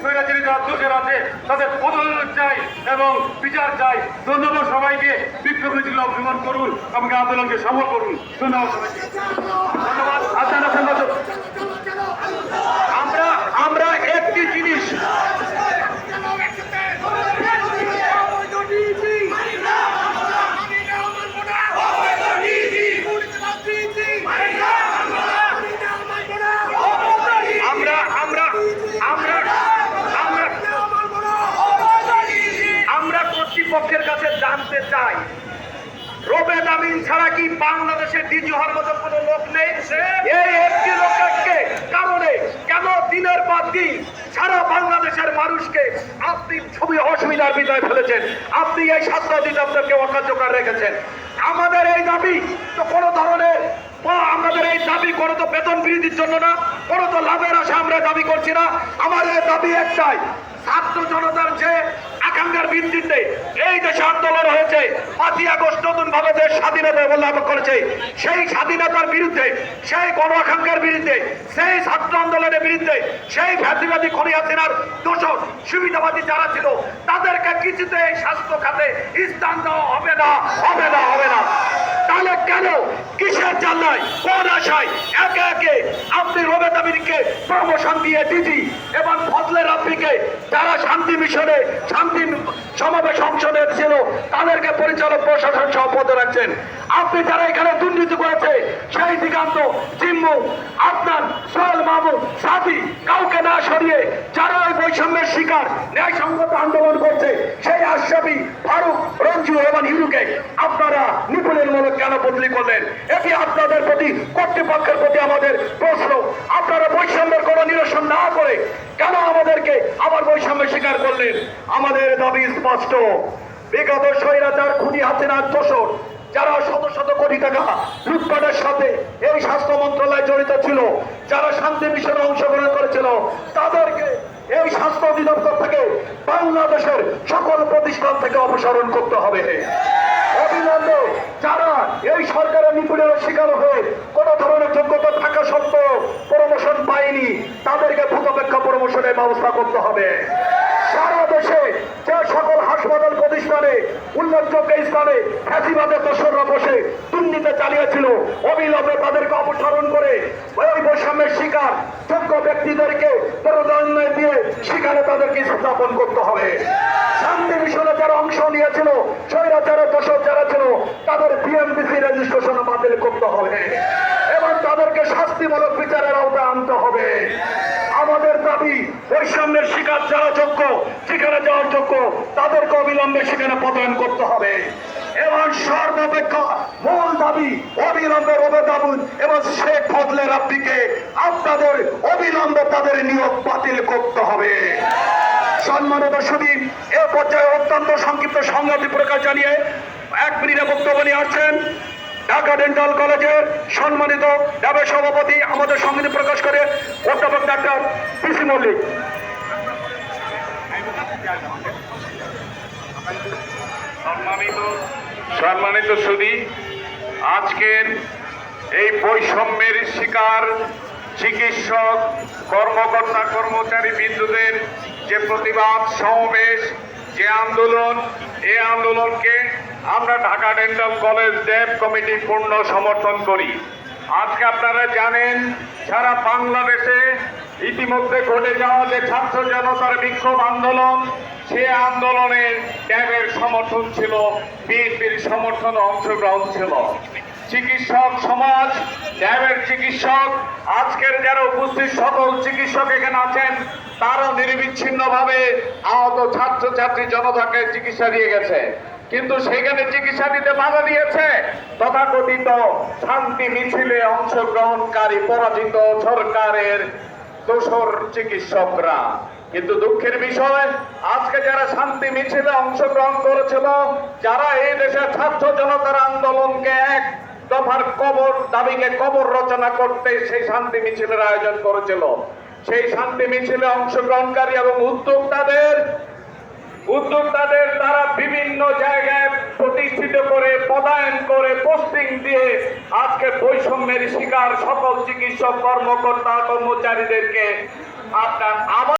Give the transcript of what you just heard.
স্বৈরাচারী যারা আছে তাদের বদল চাই এবং বিচার চাই। ধন্যবাদ সবাইকে। বিক্ষোভ মিছিল অংশগ্রহণ করুন আমাকে আন্দোলনকে সফল করুন। ধন্যবাদ সবাইকে। ধন্যবাদ আচ্ছা সংগঠন আমরা আমরা একটি জিনিস আমরা আমরা আমরা আমরা আমরা কর্তৃপক্ষের কাছে জানতে চাই রোবেদ আমিন ছাড়া কি বাংলাদেশের ডিজি হওয়ার মতো কোনো লোক নেই? এই একটি লোককে কারণে কেন দিনের পর দিন সারা বাংলাদেশের মানুষকে আপনি ছবি অসুবিধার বিদায় ফেলেছেন? আপনি এই স্বাস্থ্য অধিদপ্তরকে অকার্যকর রেখেছেন। আমাদের এই দাবি তো কোনো ধরনের আমাদের এই দাবি কোনো তো বেতন বৃদ্ধির জন্য না, কোনো তো লাভের আশা আমরা দাবি করছি না। আমাদের দাবি একটাই, ছাত্র জনতার যে আকাঙ্ক্ষার ভিত্তিতে এই দেশে আন্দোলন হয়েছে পাঁচই আগস্ট নতুন ভাবে দেশ স্বাধীনতা লাভ করেছে, সেই স্বাধীনতার বিরুদ্ধে, সেই গণ আকাঙ্ক্ষার বিরুদ্ধে, সেই ছাত্র আন্দোলনের বিরুদ্ধে, সেই ফ্যাসিবাদী খনিয়া সেনার দোষর সুবিধাবাদী যারা ছিল, তাদেরকে কিছুতে এই স্বাস্থ্য খাতে স্থান দেওয়া হবে না হবে না হবে না। তাহলে কেন কিসের জানলায়, কোন আশায় একে একে আপনি রোবেদ আমিনকে প্রমোশন দিয়ে দিদি, এবং ফজলে রাব্বিকে যারা শান্তি মিশনে শান্তি সমাবেশ অংশ ছিল তাদেরকে পরিচালক, প্রশাসন সহ পদে রাখছেন। আপনি যারা এখানে দুর্নীতি করেছে, সেই দিগান্ত, জিম্মু আপনার সোহেল মাহমুদ, সাথী, কাউকে না সরিয়ে যারা ওই বৈষম্যের শিকার, ন্যায়সঙ্গত আন্দোলন করছে, সেই আশরাফি, ফারুক, রঞ্জু এবং হিরুকে আপনারা নিপুণের মূলক কেন বদলি করলেন? এটি আপনাদের প্রতি, কর্তৃপক্ষের প্রতি আমাদের প্রশ্ন? আপনারা বৈষম্যের কোনো নিরসন না করে কেন আমাদেরকে আবার বৈষম্যের শিকার করলেন? আমাদের দাবি স্পষ্ট। বিগত স্বৈরাচার খুনি হাসিনার দোষর যারা শত শত কোটি টাকা লুটপাটের সাথে এই স্বাস্থ্য মন্ত্রণালয় জড়িত ছিল, যারা শান্তি মিশনে অংশগ্রহণ করেছিল, তাদেরকে এই স্বাস্থ্য অধিদপ্তর থেকে বাংলাদেশের সকল প্রতিষ্ঠান থেকে অপসারণ করতে হবে। অবিলম্বে যারা এই সরকারের নিপুণের শিকার হয়ে কোন ধরনের যোগ্যতা থাকা সত্ত্বেও প্রমোশন পায়নি, তাদেরকে ভূতপেক্ষা প্রমোশনের ব্যবস্থা করতে হবে। সারা দেশে যে সকল হাসপাতাল প্রতিষ্ঠানে উল্লেখযোগ্য স্থানে বসে দুর্নীতি চালিয়েছিল। অবিলম্বে তাদেরকে অপসারণ করে ওই বৈষম্যের শিকার যোগ্য ব্যক্তিদেরকে দিয়ে তাদেরকে স্থাপন করতে হবে। শান্তি মিশনে যারা অংশ নিয়েছিল যারা ছিল, তাদের রেজিস্ট্রেশন বাতিল করতে হবে। এবং তাদেরকে শাস্তিমূলক বিচারের আওতায় আনতে হবে। বৈষম্যের শিকার যারা যোগ্য সেখানে যাওয়ার যোগ্য, তাদেরকে অবিলম্বে সেখানে পদায়ন করতে হবে। এবং সর্বাপেক্ষা মূল দাবি, অবিলম্বে রবে দাবুন এবং শেখ ফজলে রাব্বিকে আপনাদের অবিলম্বে তাদের নিয়োগ বাতিল করতে হবে। সম্মানিত সুদী, এ পর্যায়ে অত্যন্ত সংক্ষিপ্ত সংগতি প্রকাশ জানিয়ে এক মিনিটে বক্তব্য নিয়ে আসছেন ঢাকা ডেন্টাল কলেজের সম্মানিত ডাবের সভাপতি আমাদের সংগীত প্রকাশ করে অধ্যাপক ডাক্তার পিসি মল্লিক। সম্মানিত সম্মানিত সুদী, আজকের এই বৈষম্যের শিকার চিকিৎসক, কর্মকর্তা, কর্মচারী বিন্দুদের যে প্রতিবাদ সমাবেশ, যে আন্দোলন, এ আন্দোলনকে আমরা ঢাকা ডেন্টাল কলেজ ডেভ কমিটি পূর্ণ সমর্থন করি। আজকে আপনারা জানেন, সারা বাংলাদেশে ইতিমধ্যে ঘটে যাওয়া যে ছাত্র জনতার বিক্ষোভ আন্দোলন, সে আন্দোলনে ড্যাবের সমর্থন ছিল, বিএনপির সমর্থন অংশগ্রহণ ছিল। চিকিৎসক সমাজ ড্যাবের চিকিৎসক, আজকের যারা উপস্থিত সকল চিকিৎসক এখানে আছেন, তারাও নিরবিচ্ছিন্নভাবে আহত ছাত্রছাত্রী জনতাকে চিকিৎসা দিয়ে গেছে। কিন্তু সেখানে চিকিৎসা দিতে বাধা দিয়েছে। তথাকথিত শান্তি মিছিলে অংশগ্রহণকারী পরাজিত সরকারের দোসর চিকিৎসকরা। কিন্তু দুঃখের বিষয়, আজকে যারা শান্তি মিছিলে অংশগ্রহণ করেছিল, যারা এই দেশের ছাত্র জনতার আন্দোলনকে এক দফার কবর দাবিকে কবর রচনা করতে সেই শান্তি মিছিলের আয়োজন করেছিল। সেই শান্তি মিছিলে অংশগ্রহণকারী এবং উদ্যোক্তাদের উদ্যোক্তাদের তারা বিভিন্ন জায়গায় প্রতিষ্ঠিত করে, পদায়ন করে পোস্টিং দিয়ে আজকে বৈষম্যের শিকার সকল চিকিৎসক, কর্মকর্তা, কর্মচারীদেরকে আপনার